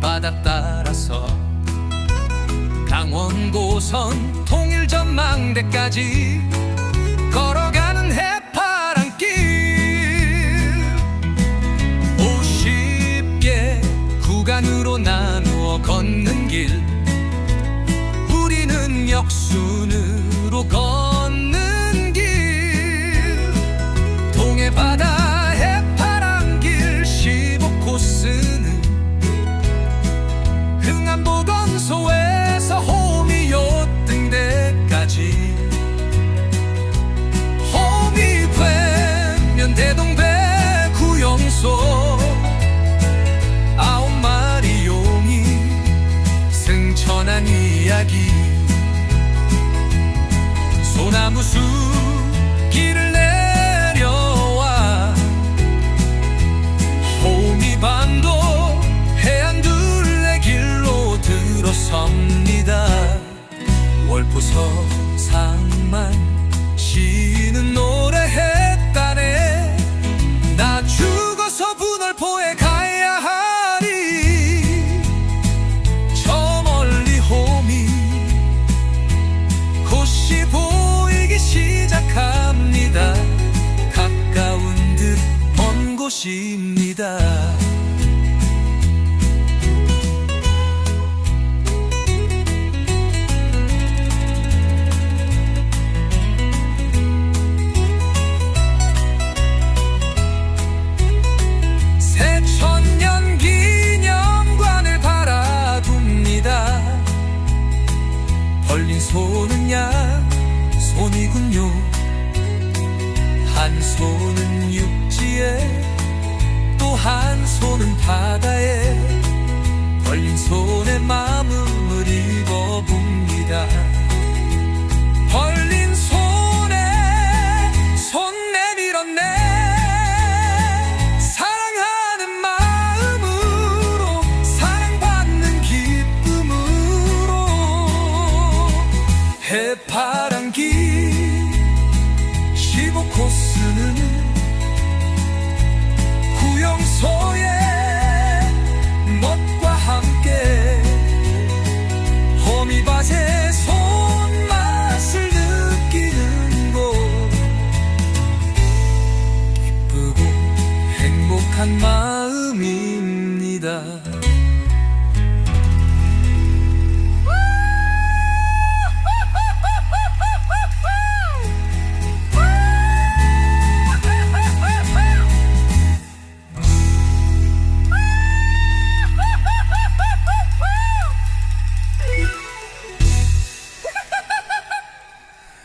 바다 따라서. 강원도선 통일 전망대까지 걸어가는 해파랑길. 50개 구간으로 나누어 걷는 길. 우리는 역순 이야기. 소나무 숲 길을 내려와. 호미반도 해안 둘레길로 들어섭니다. 월포서 상만 쉬는 노 손은 야 손이군요. 한 손은 육지에 또 한 손은 바다에. 벌린 손에 마음을 해파랑기 15코스는 구용소의 멋과 함께 호미밭의 손맛을 느끼는 곳. 기쁘고 행복한 마음입니다